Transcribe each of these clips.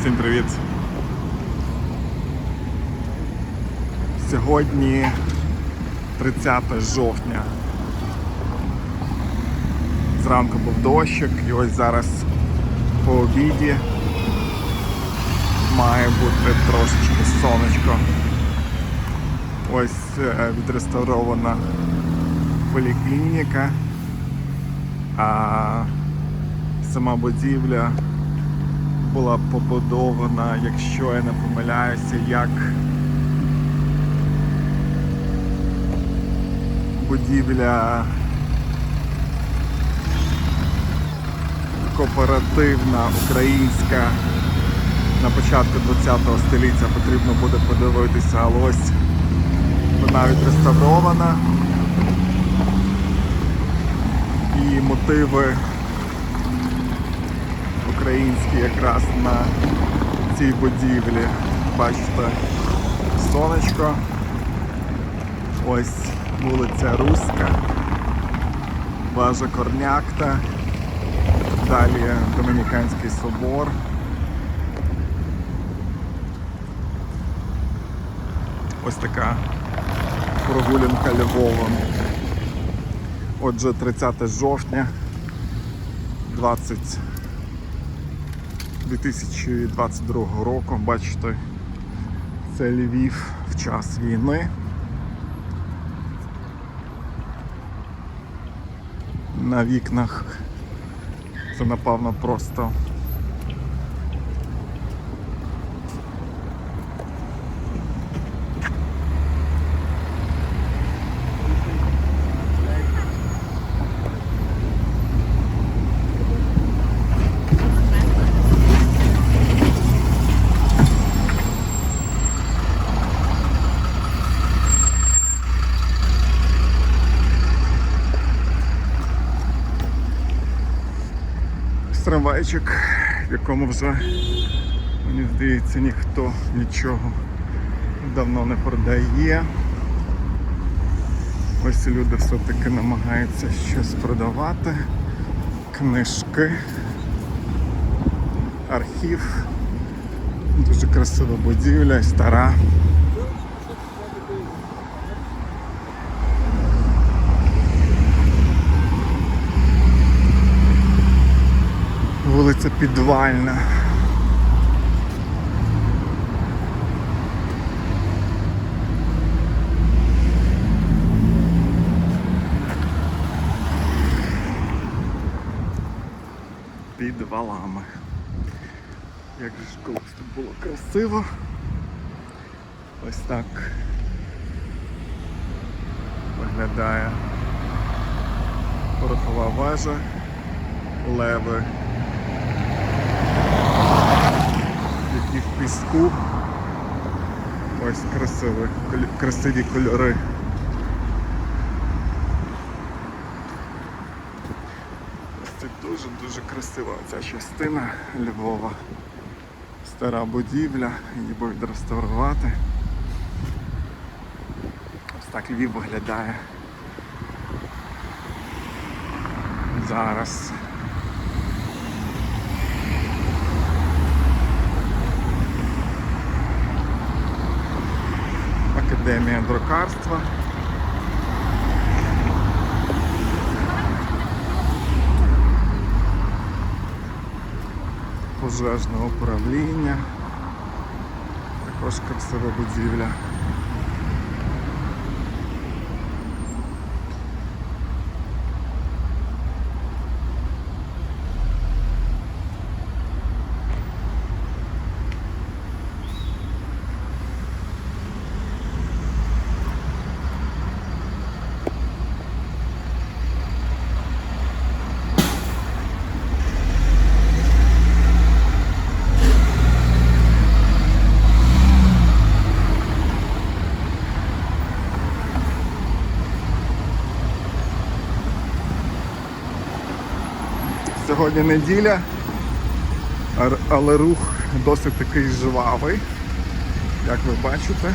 Всім привіт! Сьогодні 30 жовтня. Зранку був дощик і ось зараз по обіді має бути трошечки сонечко. Ось е, відреставрована поліклініка, а сама будівля була побудована, якщо я не помиляюся, як будівля кооперативна українська. На початку ХХ століття потрібно буде подивитися, але ось вона відреставрована. І мотиви українські якраз на цій будівлі. Бачите, сонечко. Ось вулиця Руська, Важа Корнякта, далі Домініканський собор. Ось така прогулянка Львовом. Отже, 30 жовтня 20 2022 року. Бачите, це Львів в час війни. На вікнах це напевно просто трамвайчик, в якому вже, мені здається, ніхто нічого давно не продає. Ось люди все-таки намагаються щось продавати. Книжки, архів. Дуже красива будівля, і стара. Вулиця Підвальна. Під валами. Як же ж колись тут було красиво. Ось так виглядає порохова вежа, леви які в піску. Ось красиві, красиві кольори. Це дуже-дуже красива ця частина Львова. Стара будівля, її будуть реставрувати. Ось так Львів виглядає. Зараз. Академія друкарства. Пожежне управління. Також красива будівля. сьогодні неділя, але рух досить такий жвавий, як ви бачите.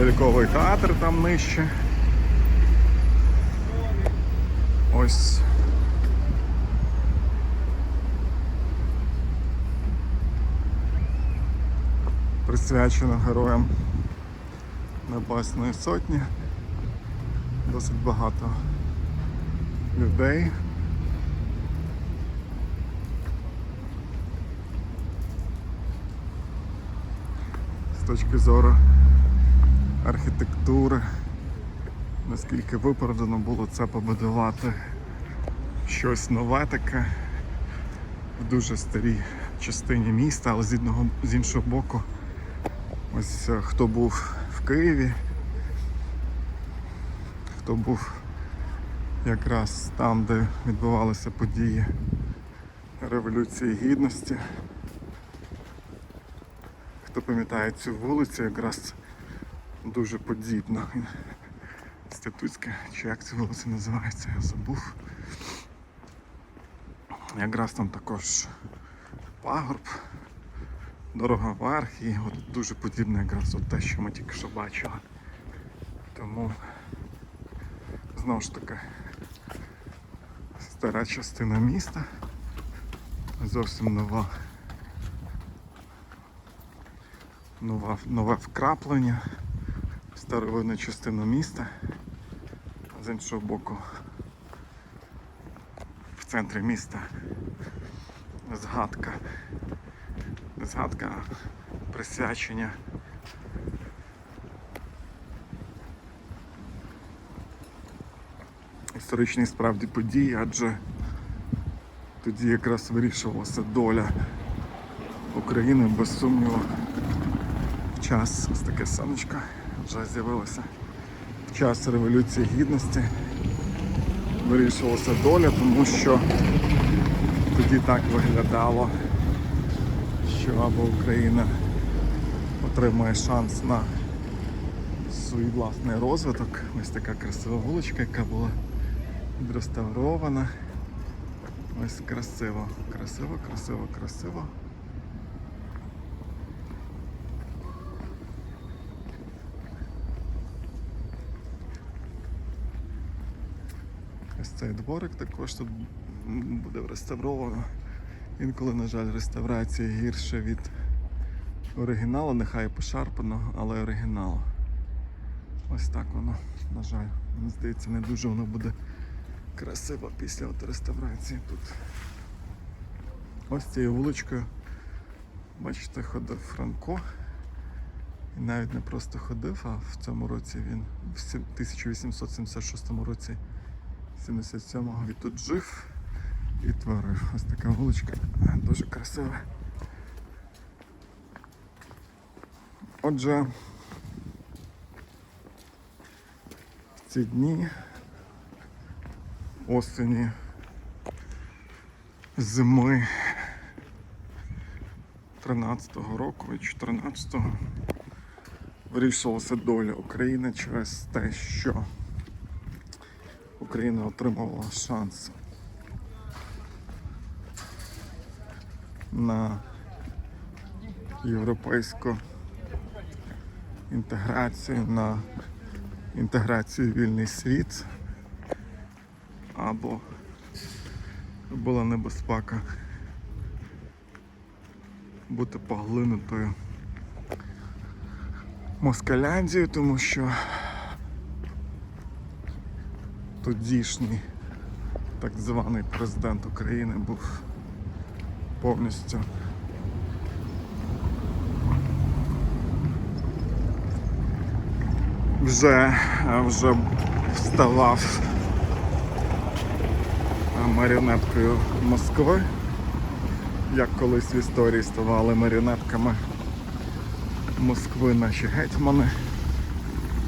Ляльковий театр там нижче. Ось. Присвячено героям Небесної Сотні. Досить багато людей. З точки зору архітектури, наскільки виправдано було це побудувати щось нове таке в дуже старій частині міста, але з, одного, з іншого боку, ось е, хто був в Києві, хто був якраз там, де відбувалися події Революції Гідності. Хто пам'ятає цю вулицю, якраз дуже подібна. Інститутська, чи як ця вулиця називається, я забув. Якраз там також пагорб, дорога вверх і от дуже подібне якраз от те, що ми тільки що бачили. Тому знову ж таки стара частина міста, зовсім нова. Нова, нове вкраплення, старовинна частина міста. З іншого боку, в центрі міста згадка. Згадка, присвячення. Історичні справді події, адже тоді якраз вирішувалася доля України без сумніву. В час ось таке сонечко вже з'явилося. Час Революції Гідності вирішувалася доля, тому що тоді так виглядало, що або Україна отримує шанс на свій власний розвиток. Ось така красива вуличка, яка була відреставрована. Ось красиво, красиво, красиво, красиво. Цей дворик також тут буде реставровано. Інколи, на жаль, реставрація гірше від оригіналу, нехай пошарпано, але оригінал. Ось так воно, на жаль. Мені здається, не дуже воно буде красиво після от реставрації тут. Ось цією вуличкою, бачите, ходив Франко. І навіть не просто ходив, а в цьому році він в 1876 році 77-го він тут жив і творив. Ось така вуличка, дуже красива. Отже, в ці дні осені, зими 13-го року і 14-го вирішувалася доля України через те, що Україна отримувала шанс на європейську інтеграцію, на інтеграцію в вільний світ. Або була небезпека бути поглинутою Москаляндією, тому що тодішній так званий президент України був повністю вже, вже ставав маріонеткою Москви, як колись в історії ставали маріонетками Москви наші гетьмани,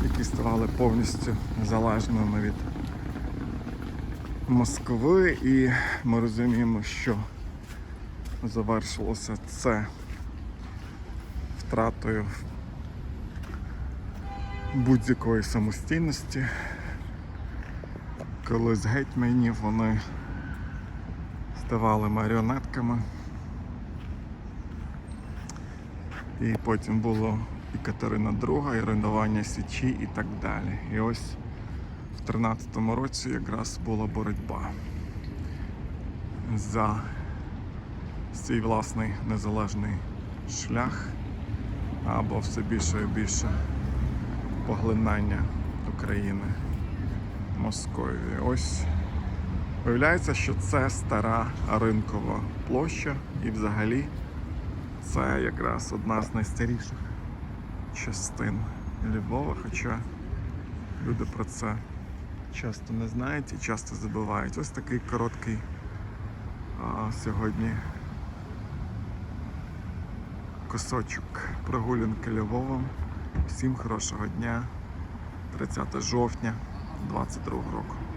які ставали повністю залежними від Москви, і ми розуміємо, що завершилося це втратою будь-якої самостійності, коли з гетьманів вони ставали маріонетками. І потім було і Катерина II, і руйнування Січі і так далі. І ось в 13-му році якраз була боротьба за свій власний незалежний шлях або все більше і більше поглинання України Московії. Ось виявляється, що це стара ринкова площа, і взагалі це якраз одна з найстаріших частин Львова, хоча люди про це часто не знають і часто забувають. Ось такий короткий а, сьогодні косочок прогулянки Львовом. Всім хорошого дня, 30 жовтня 2022 року.